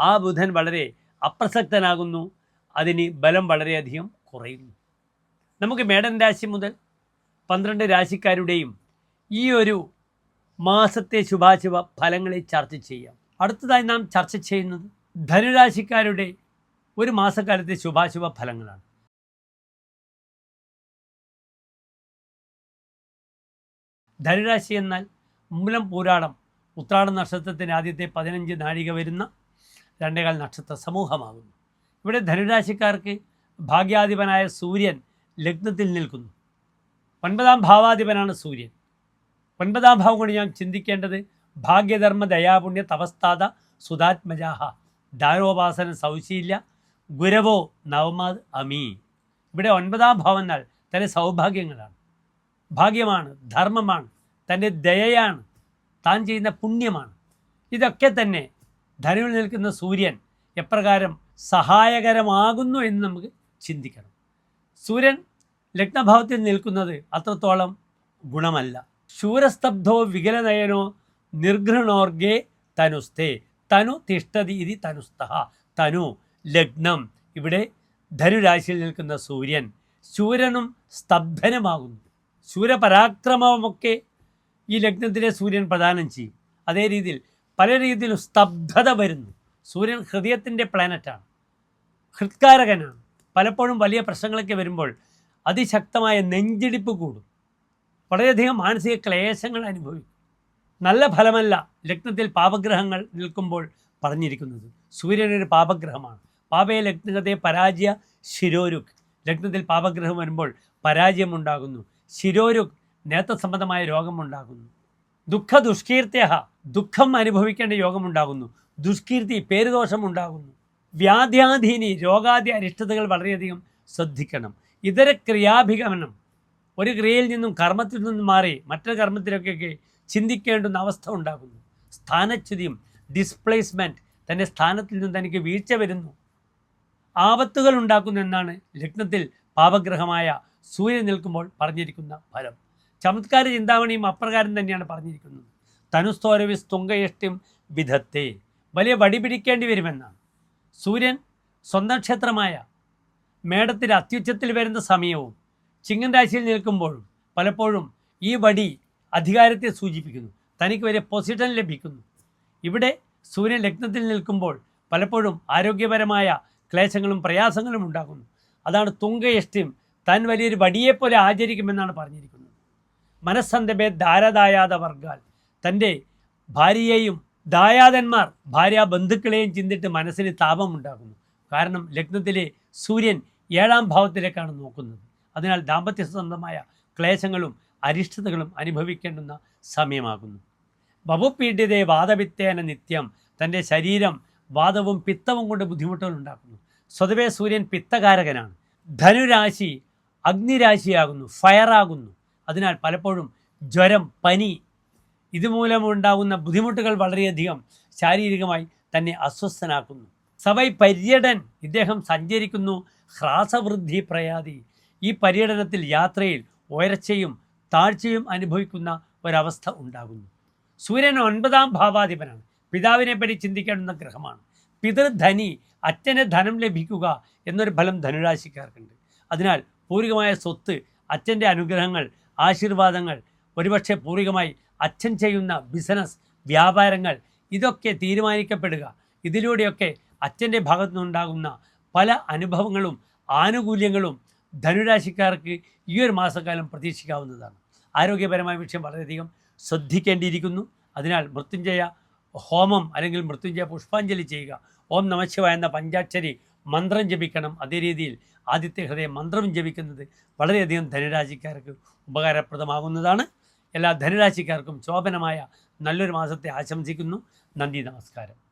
ആ ബുധൻ വളരെ അപ്രസക്തനാകുന്നു. അതിന് ബലം വളരെയധികം കുറയുന്നു. നമുക്ക് മേടൻ രാശി മുതൽ പന്ത്രണ്ട് രാശിക്കാരുടെയും ഈ ഒരു മാസത്തെ ശുഭാശുഭ ഫലങ്ങളെ ചർച്ച ചെയ്യാം. അടുത്തതായി നാം ചർച്ച ചെയ്യുന്നത് ധനുരാശിക്കാരുടെ ഒരു മാസക്കാലത്തെ ശുഭാശുഭ ഫലങ്ങളാണ്. ധനുരാശി എന്നാൽ മൂലം പൂരാടം. ഉത്രാട നക്ഷത്രത്തിന് ആദ്യത്തെ പതിനഞ്ച് നാഴിക വരുന്ന രണ്ടേകാൽ നക്ഷത്ര സമൂഹമാകുന്നു. ഇവിടെ ധനുരാശിക്കാർക്ക് ഭാഗ്യാധിപനായ സൂര്യൻ ലഗ്നത്തിൽ നിൽക്കുന്നു. ഒൻപതാം ഭാവാധിപനാണ് സൂര്യൻ. ഒൻപതാം ഭാവം കൊണ്ട് ഞാൻ ചിന്തിക്കേണ്ടത് ഭാഗ്യധർമ്മ ദയാപുണ്യ തപസ്താത സുതാത്മജാഹ ദാരോപാസന സൗശീല്യ ഗുരവോ നവമാത് അമീ. ഇവിടെ ഒൻപതാം ഭാവം എന്നാൽ തന്റെ സൗഭാഗ്യങ്ങളാണ്. ഭാഗ്യമാണ് ധർമ്മമാണ് തന്റെ ദയയാണ് താൻ ചെയ്യുന്ന പുണ്യമാണ്. ഇതൊക്കെ തന്നെ ധനുവിൽ നിൽക്കുന്ന സൂര്യൻ എപ്രകാരം സഹായകരമാകുന്നു എന്ന് നമുക്ക് ചിന്തിക്കണം. സൂര്യൻ ലഗ്നഭാവത്തിൽ നിൽക്കുന്നത് അത്രത്തോളം ഗുണമല്ല. ശൂരസ്തബ്ധോ വികലനയനോ നിർഘൃണോർഗേ തനുസ്തേ. തനു തിഷ്ടതി ഇതി തനുസ്ത തനു ലഗ്നം. ഇവിടെ ധനുരാശിയിൽ നിൽക്കുന്ന സൂര്യൻ ശൂരനും സ്തബ്ധനുമാകുന്നു. ശൂരപരാക്രമമൊക്കെ ഈ ലഗ്നത്തിലെ സൂര്യൻ പ്രദാനം ചെയ്യും. അതേ രീതിയിൽ പല രീതിയിലും സ്തബ്ധത വരുന്നു. സൂര്യൻ ഹൃദയത്തിന്റെ പ്ലാനറ്റാണ് ഹൃത്കാരകനാണ്. പലപ്പോഴും വലിയ പ്രശ്നങ്ങളൊക്കെ വരുമ്പോൾ അതിശക്തമായ നെഞ്ചിടിപ്പ് കൂടും. വളരെയധികം മാനസിക ക്ലേശങ്ങൾ അനുഭവിക്കും. നല്ല ഫലമല്ല ലഗ്നത്തിൽ പാപഗ്രഹങ്ങൾ നിൽക്കുമ്പോൾ പറഞ്ഞിരിക്കുന്നത്. സൂര്യനൊരു പാപഗ്രഹമാണ്. പാപയെ ലഗ്നത്തെ പരാജയ ശിരോരുക് ലഗ്നത്തിൽ പാപഗ്രഹം വരുമ്പോൾ പരാജയമുണ്ടാകുന്നു ശിരോരുക്ക് നേത്ര സംബന്ധമായ രോഗമുണ്ടാകുന്നു ദുഃഖ ദുഷ്കീർത്തിയ ദുഃഖം അനുഭവിക്കേണ്ട യോഗമുണ്ടാകുന്നു ദുഷ്കീർത്തി പേരുദോഷം ഉണ്ടാകുന്നു വ്യാധ്യാധീനി രോഗാദി അരിഷ്ടതകൾ വളരെയധികം ശ്രദ്ധിക്കണം. ഇതര ക്രിയാഭിഗമനം. ഒരു ക്രിയയിൽ നിന്നും കർമ്മത്തിൽ നിന്നും മാറി മറ്റൊരു കർമ്മത്തിലൊക്കെ ചിന്തിക്കേണ്ടുന്ന അവസ്ഥ ഉണ്ടാകുന്നു. സ്ഥാനച്യുതിയും ഡിസ്പ്ലേസ്മെന്റ് തന്റെ സ്ഥാനത്തിൽ നിന്നും തനിക്ക് വീഴ്ച വരുന്നു. ആപത്തുകൾ ഉണ്ടാക്കുന്നു എന്നാണ് ലഗ്നത്തിൽ പാപഗ്രഹമായ സൂര്യൻ നിൽക്കുമ്പോൾ പറഞ്ഞിരിക്കുന്ന ഫലം. ചമത്കാര ചിന്താമണിയും അപ്രകാരം തന്നെയാണ് പറഞ്ഞിരിക്കുന്നത്. തനുസ്തോരവിസ് തുങ്കയഷ്ടിം വിധത്തെ. വലിയ വടി പിടിക്കേണ്ടി വരുമെന്നാണ്. സൂര്യൻ സ്വന്തം ക്ഷേത്രമായ മേടത്തിൽ അത്യുച്ചത്തിൽ വരുന്ന സമയവും ചിങ്ങൻ രാശിയിൽ നിൽക്കുമ്പോഴും പലപ്പോഴും ഈ വടി അധികാരത്തെ സൂചിപ്പിക്കുന്നു. തനിക്ക് വരെ പൊസിഷൻ ലഭിക്കുന്നു. ഇവിടെ സൂര്യൻ ലഗ്നത്തിൽ നിൽക്കുമ്പോൾ പലപ്പോഴും ആരോഗ്യപരമായ ക്ലേശങ്ങളും പ്രയാസങ്ങളും ഉണ്ടാകുന്നു. അതാണ് തുങ്കയഷ്ടിം താൻ വലിയൊരു വടിയെപ്പോലെ ആചരിക്കുമെന്നാണ് പറഞ്ഞിരിക്കുന്നത്. മനസ്സന്തബേ ധാരദായാത വർഗാൽ തന്റെ ഭാര്യയെയും ദായാതന്മാർ ഭാര്യ ബന്ധുക്കളെയും ചിന്തിട്ട് മനസ്സിന് താപമുണ്ടാകുന്നു. കാരണം ലഗ്നത്തിലെ സൂര്യൻ ഏഴാം ഭാവത്തിലേക്കാണ് നോക്കുന്നത്. അതിനാൽ ദാമ്പത്യ സംബന്ധമായ ക്ലേശങ്ങളും അരിഷ്ടതകളും അനുഭവിക്കേണ്ടുന്ന സമയമാകുന്നു. ബഹുപീഡിതയെ വാദപിത്തേന നിത്യം തന്റെ ശരീരം വാദവും പിത്തവും കൊണ്ട് ബുദ്ധിമുട്ടുകൾ ഉണ്ടാക്കുന്നു. സ്വതവേ സൂര്യൻ പിത്തകാരകനാണ്. ധനുരാശി അഗ്നിരാശിയാകുന്നു ഫയറാകുന്നു. അതിനാൽ പലപ്പോഴും ജ്വരം പനി ഇതുമൂലമുണ്ടാകുന്ന ബുദ്ധിമുട്ടുകൾ വളരെയധികം ശാരീരികമായി തന്നെ അസ്വസ്ഥനാക്കുന്നു. സവൈ പര്യടൻ ഇദ്ദേഹം സഞ്ചരിക്കുന്നു ഹ്രാസവൃദ്ധി പ്രയാതി. ഈ പര്യടനത്തിൽ യാത്രയിൽ ഉയർച്ചയും താഴ്ചയും അനുഭവിക്കുന്ന ഒരവസ്ഥ ഉണ്ടാകുന്നു. സൂര്യൻ ഒൻപതാം ഭാവാധിപനാണ്. പിതാവിനെ പറ്റി ചിന്തിക്കേണ്ടുന്ന ഗ്രഹമാണ്. പിതൃധനി അച്ഛന് ധനം ലഭിക്കുക എന്നൊരു ഫലം ധനുരാശിക്കാർക്കുണ്ട്. അതിനാൽ പൂർവികമായ സ്വത്ത് അച്ഛന്റെ അനുഗ്രഹങ്ങൾ ആശീർവാദങ്ങൾ ഒരുപക്ഷെ പൂർവികമായി അച്ഛൻ ചെയ്യുന്ന ബിസിനസ് വ്യാപാരങ്ങൾ ഇതൊക്കെ തീരുമാനിക്കപ്പെടുക. ഇതിലൂടെയൊക്കെ അച്ഛന്റെ ഭാഗത്തു നിന്നുണ്ടാകുന്ന പല അനുഭവങ്ങളും ആനുകൂല്യങ്ങളും ധനുരാശിക്കാർക്ക് ഈ ഒരു മാസക്കാലം പ്രതീക്ഷിക്കാവുന്നതാണ്. ആരോഗ്യപരമായ വിഷയം വളരെയധികം ശ്രദ്ധിക്കേണ്ടിയിരിക്കുന്നു. അതിനാൽ മൃത്യുഞ്ജയ ഹോമം അല്ലെങ്കിൽ മൃത്യുഞ്ജയ പുഷ്പാഞ്ജലി ചെയ്യുക. ഓം നമശിവ എന്ന പഞ്ചാക്ഷരി മന്ത്രം ജപിക്കണം. അതേ രീതിയിൽ ആദിത്യ ഹൃദയം മന്ത്രം ജപിക്കുന്നത് വളരെയധികം ധനുരാശിക്കാർക്ക് ഉപകാരപ്രദമാകുന്നതാണ്. എല്ലാ ധനുരാശിക്കാർക്കും ശോഭനമായ നല്ലൊരു മാസത്തെ ആശംസിക്കുന്നു. നന്ദി നമസ്കാരം.